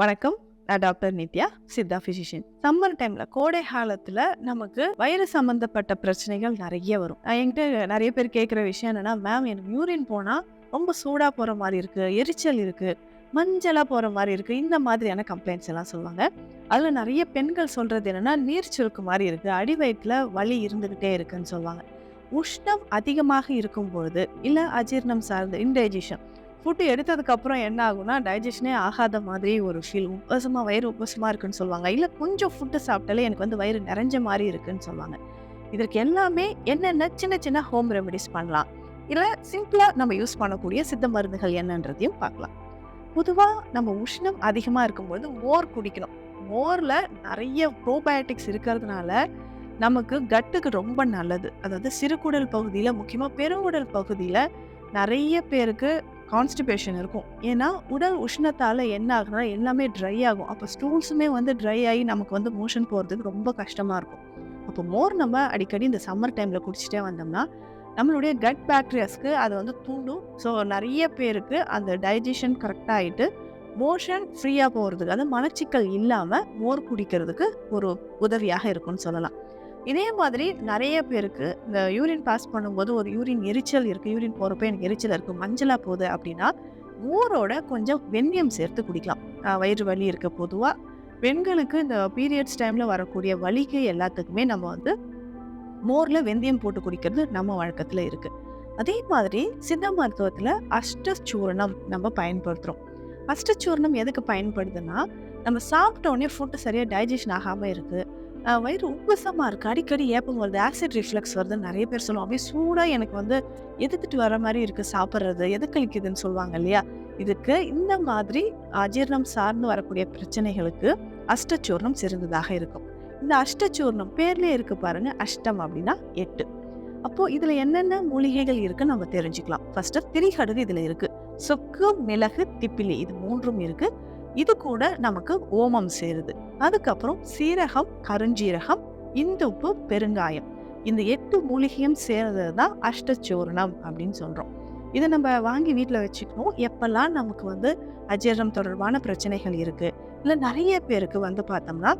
வணக்கம். நான் doctor Nithya Siddha physician summer டைம்ல கோடை காலத்துல நமக்கு வயிறு சம்பந்தப்பட்ட பிரச்சனைகள் நிறைய வரும். என்கிட்ட நிறைய பேர் கேட்குற விஷயம் என்னன்னா மேம் எனக்கு யூரின் போனா ரொம்ப சூடா போற மாதிரி இருக்கு எரிச்சல் இருக்கு மஞ்சளாக போகிற மாதிரி இருக்குது இந்த மாதிரியான கம்ப்ளைண்ட்ஸ் எல்லாம் சொல்லுவாங்க. அதில் நிறைய பெண்கள் சொல்கிறது என்னென்னா நீர் சுருக்கு மாதிரி இருக்குது அடி வலி இருந்துக்கிட்டே இருக்குன்னு சொல்லுவாங்க. உஷ்ணம் அதிகமாக இருக்கும் பொழுது இல்லை அஜீரணம் சார்ந்த இன்டைஜஷன் ஃபுட்டு எடுத்ததுக்கப்புறம் என்ன ஆகும்னா டைஜஷனே ஆகாத மாதிரி ஒரு ஃபீல் உபசமாக வயிறு உபசமாக இருக்குன்னு சொல்லுவாங்க. இல்லை கொஞ்சம் ஃபுட்டு சாப்பிட்டாலே எனக்கு வந்து வயிறு நிறைஞ்ச மாதிரி இருக்குன்னு சொல்லுவாங்க. இதற்கு எல்லாமே என்னென்ன சின்ன சின்ன ஹோம் ரெமெடிஸ் பண்ணலாம். இல்லை சிம்பிளாக நம்ம யூஸ் பண்ணக்கூடிய சித்த மருந்துகள் என்னன்றதையும் பார்க்கலாம். பொதுவாக நம்ம உஷ்ணம் அதிகமாக இருக்கும்போது மோர் குடிக்கணும். மோரில் நிறைய ப்ரோபயோட்டிக்ஸ் இருக்கிறதுனால நமக்கு கட்டுக்கு ரொம்ப நல்லது. அதாவது சிறுகுடல் பகுதியில் முக்கியமாக பெருங்குடல் பகுதியில் நிறைய பேருக்கு கான்ஸ்டிபேஷன் இருக்கும். ஏன்னா உடல் உஷ்ணத்தால் என்ன ஆகுனா எல்லாமே ட்ரை ஆகும். அப்போ ஸ்டூல்ஸுமே வந்து ட்ரை ஆகி நமக்கு வந்து மோஷன் போகிறதுக்கு ரொம்ப கஷ்டமாக இருக்கும். அப்போ மோர் நம்ம அடிக்கடி இந்த சம்மர் டைமில் குடிச்சிட்டே வந்தோம்னா நம்மளுடைய கட் பேக்டீரியாஸ்க்கு அதை வந்து தூண்டும். ஸோ நிறைய பேருக்கு அந்த டைஜஷன் கரெக்டாக ஆகிட்டு மோஷன் ஃப்ரீயாக போகிறதுக்கு அதாவது மலச்சிக்கல் இல்லாமல் மோர் குடிக்கிறதுக்கு ஒரு உதவியாக இருக்கும்னு சொல்லலாம். இதே மாதிரி நிறைய பேருக்கு இந்த யூரின் பாஸ் பண்ணும்போது ஒரு யூரின் எரிச்சல் இருக்குது யூரின் போகிறப்ப எனக்கு எரிச்சல் இருக்குது மஞ்சளாக போகுது அப்படின்னா மோரோட கொஞ்சம் வெந்தயம் சேர்த்து குடிக்கலாம். வயிறு வலி இருக்க பொதுவாக பெண்களுக்கு இந்த பீரியட்ஸ் டைமில் வரக்கூடிய வலிக்கு எல்லாத்துக்குமே நம்ம வந்து மோரில் வெந்தயம் போட்டு குடிக்கிறது நம்ம வழக்கத்தில் இருக்குது அதே மாதிரி சித்த மருத்துவத்தில் அஷ்டச்சூரணம் நம்ம பயன்படுத்துகிறோம் அஷ்டச்சூரணம் எதுக்கு பயன்படுதுன்னா நம்ம சாப்பிட்ட உடனே ஃபுட்டு சரியாக டைஜஷன் ஆகாமல் இருக்குது வயிறு உப்பசமாக இருக்குது அடிக்கடி ஏப்பம் வருது ஆசிட் ரிஃப்ளெக்ஸ் வருதுன்னு நிறைய பேர் சொல்லுவோம் அப்படியே சூடாக எனக்கு வந்து எதிர்த்துட்டு வர மாதிரி இருக்குது சாப்பிட்றது. எதுக்களிக்குதுன்னு சொல்லுவாங்க இல்லையா? இதுக்கு இந்த மாதிரி அஜீரணம் சார்ந்து வரக்கூடிய பிரச்சனைகளுக்கு அஷ்டச்சூர்ணம் சிறந்ததாக இருக்கும். இந்த அஷ்டச்சூர்ணம் பேர்லேயே இருக்கு பாருங்க அஷ்டம் அப்படின்னா எட்டு. அப்போது இதில் என்னென்ன மூலிகைகள் இருக்குன்னு நம்ம தெரிஞ்சுக்கலாம். ஃபஸ்ட்டு திரிகடுகு இதில் இருக்குது சொக்கு மிளகு திப்பிலி இது மூன்றும் இருக்குது இது கூட நமக்கு ஓமம் சேருது. அதுக்கப்புறம் சீரகம் கருஞ்சீரகம் இந்துப்பு பெருங்காயம். இந்த எட்டு மூலிகையும் சேர்ந்தது தான் அஷ்டச்சூர்ணம் அப்படின்னு சொல்கிறோம் இதை நம்ம வாங்கி வீட்டில் வச்சுக்கணும். எப்பெல்லாம் நமக்கு வந்து அஜீரணம் தொடர்பான பிரச்சனைகள் இருக்குது இல்லை நிறைய பேருக்கு வந்து பார்த்தோம்னா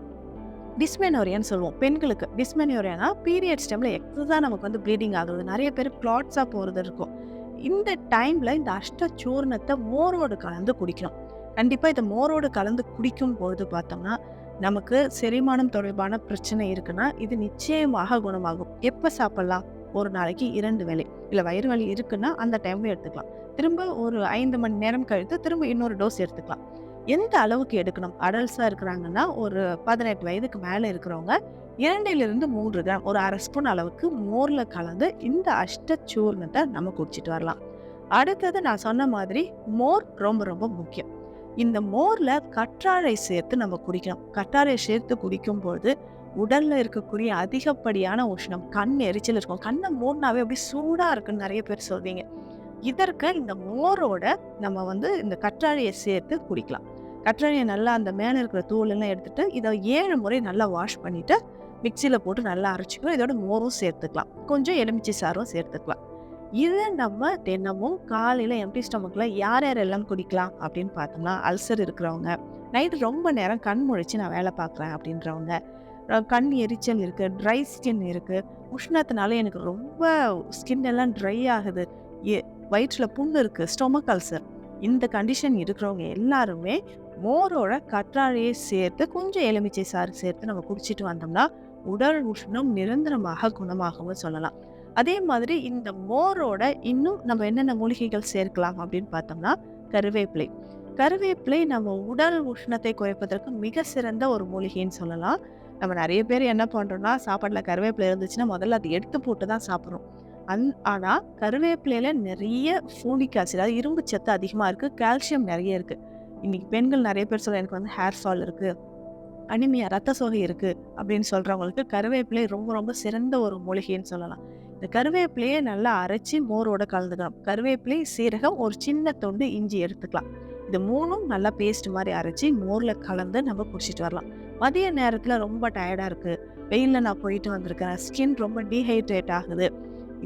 டிஸ்மெனோரியான்னு சொல்லுவோம். பெண்களுக்கு டிஸ்மெனோரியானா பீரியட்ஸ் டைமில் எக்ஸஸாக நமக்கு வந்து ப்ளீடிங் ஆகுறது நிறைய பேர் கிளாட்ஸாக போகிறது இருக்கும். இந்த டைமில் இந்த அஷ்டச்சூர்ணத்தை மோரோடு கலந்து குடிக்கணும். கண்டிப்பாக இதை மோரோடு கலந்து குடிக்கும் பொழுது பார்த்தோம்னா நமக்கு செரிமானம் தொடர்பான பிரச்சனை இருக்குன்னா இது நிச்சயமாக குணமாகும். எப்போ சாப்பிட்லாம்? ஒரு நாளைக்கு இரண்டு வேலை இல்லை வயிறு வலி இருக்குன்னா அந்த டைம்ல எடுத்துக்கலாம். திரும்ப ஒரு ஐந்து மணி நேரம் கழித்து திரும்ப இன்னொரு டோஸ் எடுத்துக்கலாம். எந்த அளவுக்கு எடுக்கணும்? அடல்ஸாக இருக்கிறாங்கன்னா ஒரு பதினெட்டு வயதுக்கு மேலே இருக்கிறவங்க இரண்டிலிருந்து மூன்று கிராம் ஒரு அரை ஸ்பூன் அளவுக்கு மோரில் கலந்து இந்த அஷ்டச்சூர்ணத்தை நம்ம குடிச்சிட்டு வரலாம். அடுத்தது நான் சொன்ன மாதிரி மோர் ரொம்ப ரொம்ப முக்கியம். இந்த மோர்ல கற்றாழை சேர்த்து நம்ம குடிக்கணும். கற்றாழை சேர்த்து குடிக்கும் பொழுது உடல்ல இருக்கக்கூடிய அதிகப்படியான உஷ்ணம் கண் எரிச்சல் இருக்கும். கண்ணை மூடினாவே அப்படி சூடா இருக்குன்னு நிறைய பேர் சொல்வீங்க. இதற்கு இந்த மோரோட நம்ம வந்து இந்த கற்றாழையை சேர்த்து குடிக்கலாம். கற்றாழையை நல்லா அந்த மேலே இருக்கிற தூளெல்லாம் எடுத்துகிட்டு எடுத்துட்டு இதை ஏழு முறை நல்லா வாஷ் பண்ணிட்டு மிக்சியில் போட்டு நல்லா அரைச்சிக்கணும். இதோட மோரும் சேர்த்துக்கலாம். கொஞ்சம் எலுமிச்சை சாரும் சேர்த்துக்கலாம். இதை நம்ம தினமும் காலையில் எம்டி ஸ்டமக்கில் யார் யாரெல்லாம் குடிக்கலாம் அப்படின்னு பார்த்தோம்னா அல்சர் இருக்கிறவங்க நைட்டு ரொம்ப நேரம் கண் முழிச்சு நான் வேலை பார்க்குறேன் அப்படின்றவங்க கண் எரிச்சல் இருக்குது ட்ரை ஸ்கின் இருக்குது உஷ்ணத்தினால எனக்கு ரொம்ப ஸ்கின் எல்லாம் ட்ரை ஆகுது. எ- வயிற்றில் புண்ணு இருக்குது ஸ்டொமக் அல்சர் இந்த கண்டிஷன் இருக்கிறவங்க எல்லாருமே மோரோட கற்றாழையை சேர்த்து கொஞ்சம் எலுமிச்சை சாறு சேர்த்து நம்ம குடிச்சிட்டு வந்தோம்னா உடல் உஷ்ணம் நிரந்தரமாக குணமாகவும் சொல்லலாம். அதே மாதிரி இந்த மோரோட இன்னும் நம்ம என்னென்ன மூலிகைகள் சேர்க்கலாம் அப்படின்னு பார்த்தோம்னா கருவேப்பிலை. கருவேப்பிலை நம்ம உடல் உஷ்ணத்தை குறைப்பதற்கு மிக சிறந்த ஒரு மூலிகைன்னு சொல்லலாம். நம்ம நிறைய பேர் என்ன பண்ணுறோம்னா சாப்பாட்டில் கருவேப்பிலை இருந்துச்சுன்னா முதல்ல அதை எடுத்து போட்டு தான் சாப்பிட்றோம். அந் ஆனால் கருவேப்பிலையில் நிறைய ஃபூனிக் ஆசிட் அதாவது இரும்பு சத்து அதிகமாக இருக்குது கால்சியம் நிறைய இருக்குது இன்றைக்கி பெண்கள் நிறைய பேர் சொல்ல எனக்கு வந்து ஹேர் ஃபால் இருக்குது அனிமியா ரத்த சோகை இருக்குது அப்படின்னு சொல்கிறவங்களுக்கு கருவேப்பிலை ரொம்ப ரொம்ப சிறந்த ஒரு மூலிகைன்னு சொல்லலாம். இந்த கருவேப்பிலையை நல்லா அரைச்சி மோரோட கலந்துக்கலாம். கருவேப்பிலை சீரகம் ஒரு சின்ன தொண்டு இஞ்சி எடுத்துக்கலாம். இது மூணும் நல்லா பேஸ்ட் மாதிரி அரைச்சி மோரில் கலந்து நம்ம குடிச்சிட்டு வரலாம். மதிய நேரத்தில் ரொம்ப டயர்டாக இருக்குது வெயிலில் நான் போயிட்டு வந்திருக்கேன். ஸ்கின் ரொம்ப டீஹைட்ரேட் ஆகுது.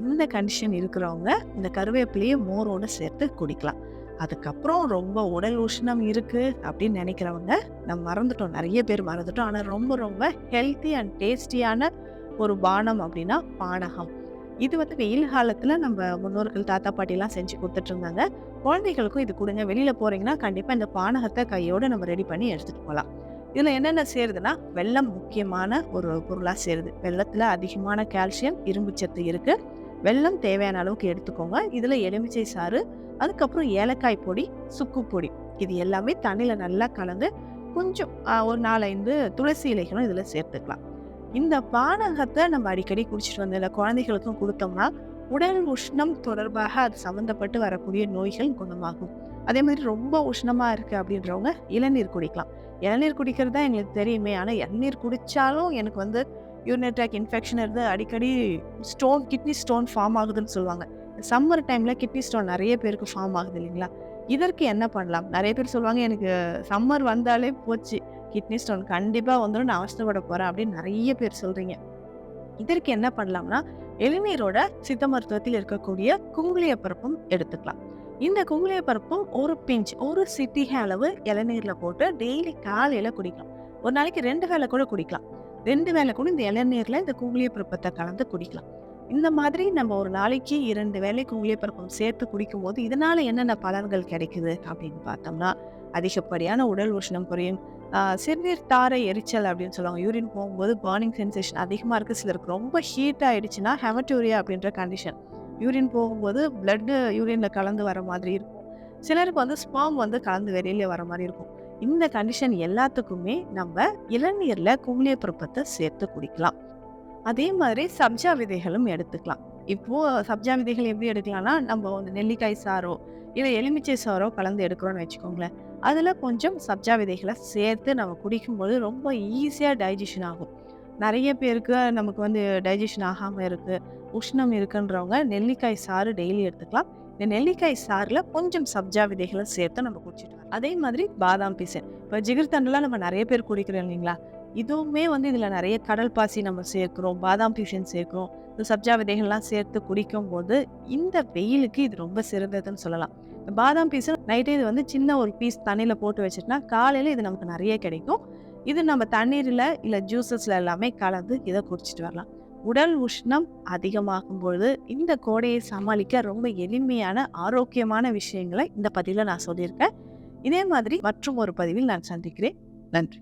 இந்த கண்டிஷன் இருக்கிறவங்க இந்த கருவேப்பிலையை மோரோடு சேர்த்து குடிக்கலாம். அதுக்கப்புறம் ரொம்ப உடல் உஷ்ணம் இருக்குது அப்படின்னு நினைக்கிறவங்க நம்ம மறந்துட்டோம். நிறைய பேர் மறந்துட்டோம். ஆனால் ரொம்ப ரொம்ப ஹெல்த்தி அண்ட் டேஸ்டியான ஒரு பானம் அப்படின்னா பானகம். இது வந்து வெயில் காலத்தில் நம்ம முன்னோர்கள் தாத்தா பாட்டிலாம் செஞ்சு கொடுத்துட்ருந்தாங்க. குழந்தைகளுக்கும் இது கொடுங்க. வெளியில் போகிறீங்கன்னா கண்டிப்பாக இந்த பானகத்தை கையோடு நம்ம ரெடி பண்ணி எடுத்துகிட்டு போகலாம் இதில் என்னென்ன சேருதுன்னா வெள்ளம் முக்கியமான ஒரு பொருளாக சேருது. வெள்ளத்தில் அதிகமான கால்சியம் இரும்புச்சத்து இருக்குது வெள்ளம் தேவையான அளவுக்கு எடுத்துக்கோங்க. இதில் எலுமிச்சை சாறு அதுக்கப்புறம் ஏலக்காய் பொடி சுக்கு பொடி. இது எல்லாமே தண்ணியில் நல்லா கலந்து கொஞ்சம் ஒரு நாலஞ்சு துளசி இலைகளும் இதில் சேர்த்துக்கலாம். இந்த பானகத்தை நம்ம அடிக்கடி குடிச்சிட்டு வந்ததில்ல குழந்தைகளுக்கும் கொடுத்தோம்னா உடல் உஷ்ணம் தொடர்பாக அது சம்மந்தப்பட்டு வரக்கூடிய நோய்கள் குணமாகும். அதே மாதிரி ரொம்ப உஷ்ணமாக இருக்குது அப்படின்றவங்க இளநீர் குடிக்கலாம். இளநீர் குடிக்கிறது தான் எங்களுக்கு தெரியுமே. ஆனால் இளநீர் குடித்தாலும் எனக்கு வந்து யூரினட்டாக் இன்ஃபெக்ஷன் இருந்து அடிக்கடி ஸ்டோன் கிட்னி ஸ்டோன் ஃபார்ம் ஆகுதுன்னு சொல்லுவாங்க. சம்மர் டைமில் கிட்னி ஸ்டோன் நிறைய பேருக்கு ஃபார்ம் ஆகுது இல்லைங்களா? இதற்கு என்ன பண்ணலாம்? நிறைய பேர் சொல்லுவாங்க எனக்கு சம்மர் வந்தாலே போச்சு. கிட்னி ஸ்டோன் கண்டிப்பாக வந்துடும் நான் அவசரப்பட போகிறேன் அப்படின்னு நிறைய பேர் சொல்கிறீங்க இதற்கு என்ன பண்ணலாம்னா இளநீரோட சித்த மருத்துவத்தில் இருக்கக்கூடிய குங்குளிய பருப்பும் எடுத்துக்கலாம். இந்த குங்குளிய பருப்பும் ஒரு பிஞ்ச் ஒரு சிட்டிகை அளவு இளநீரில் போட்டு டெய்லி காலையில் குடிக்கலாம். ஒரு நாளைக்கு ரெண்டு வேளை கூட குடிக்கலாம். ரெண்டு வேளை கூட இந்த இளநீரில் இந்த குங்குளிய பருப்பத்தை கலந்து குடிக்கலாம். இந்த மாதிரி நம்ம ஒரு நாளைக்கு இரண்டு வேளை குங்குளிய பருப்பம் சேர்த்து குடிக்கும்போது இதனால என்னென்ன பலன்கள் கிடைக்குது அப்படின்னு பார்த்தோம்னா அதிகப்படியான உடல் உஷ்ணம் குறையும். சிறுநீர் தாரை எரிச்சல் அப்படின்னு சொல்லுவாங்க. யூரின் போகும்போது பர்னிங் சென்சேஷன் அதிகமாக இருக்குது சிலருக்கு ரொம்ப ஹீட் ஆகிடுச்சுன்னா ஹெமட்டூரியா அப்படின்ற கண்டிஷன் யூரின் போகும்போது பிளட்டு யூரினில் கலந்து வர மாதிரி இருக்கும். சிலருக்கு வந்து ஸ்பாம் வந்து கலந்து வெளியில் வர மாதிரி இருக்கும். இந்த கண்டிஷன் எல்லாத்துக்குமே நம்ம இளநீரில் குங்குளிய பருப்பத்தை சேர்த்து குடிக்கலாம். அதே மாதிரி சப்ஜா விதைகளும் எடுத்துக்கலாம். இப்போது சப்ஜா விதைகள் எப்படி எடுக்கலாம்னா நம்ம வந்து நெல்லிக்காய் சாரோ இல்லை எலுமிச்சை சாரோ கலந்து எடுக்கிறோன்னு வச்சுக்கோங்களேன். அதில் கொஞ்சம் சப்ஜா விதைகளை சேர்த்து நம்ம குடிக்கும்போது ரொம்ப ஈஸியாக டைஜஷன் ஆகும். நிறைய பேருக்கு நமக்கு வந்து டைஜஷன் ஆகாமல் இருக்குது உஷ்ணம் இருக்குன்றவங்க நெல்லிக்காய் சாறு டெய்லி எடுத்துக்கலாம். இந்த நெல்லிக்காய் சாறில் கொஞ்சம் சப்ஜா விதைகளை சேர்த்து நம்ம குடிச்சிட்டு அதே மாதிரி பாதாம் பீசன். இப்போ ஜிகர் தண்டெல்லாம் நம்ம நிறைய பேர் குடிக்கிறோம் இல்லைங்களா? இதுவுமே வந்து இதில் நிறைய கடல் பாசி நம்ம சேர்க்குறோம் பாதாம் பீசன் சேர்க்குறோம் இந்த சப்ஜா விதைகள்லாம் சேர்த்து குடிக்கும்போது இந்த வெயிலுக்கு இது ரொம்ப சிறந்ததுன்னு சொல்லலாம். இந்த பாதாம் பீஸ் நைட்டே இது வந்து சின்ன ஒரு பீஸ் தண்ணியில் போட்டு வச்சுட்டுனா காலையில் இது நமக்கு நிறைய கிடைக்கும். இது நம்ம தண்ணீரில் இல்லை ஜூஸஸில் எல்லாமே கலந்து இதை குடிச்சிட்டு வரலாம். உடல் உஷ்ணம் அதிகமாகும் பொழுது இந்த கோடையை சமாளிக்க ரொம்ப எளிமையான ஆரோக்கியமான விஷயங்களை இந்த பதிவில் நான் சொல்லியிருக்கேன். இதே மாதிரி மற்றும் ஒரு பதிவில் நான் சந்திக்கிறேன். நன்றி.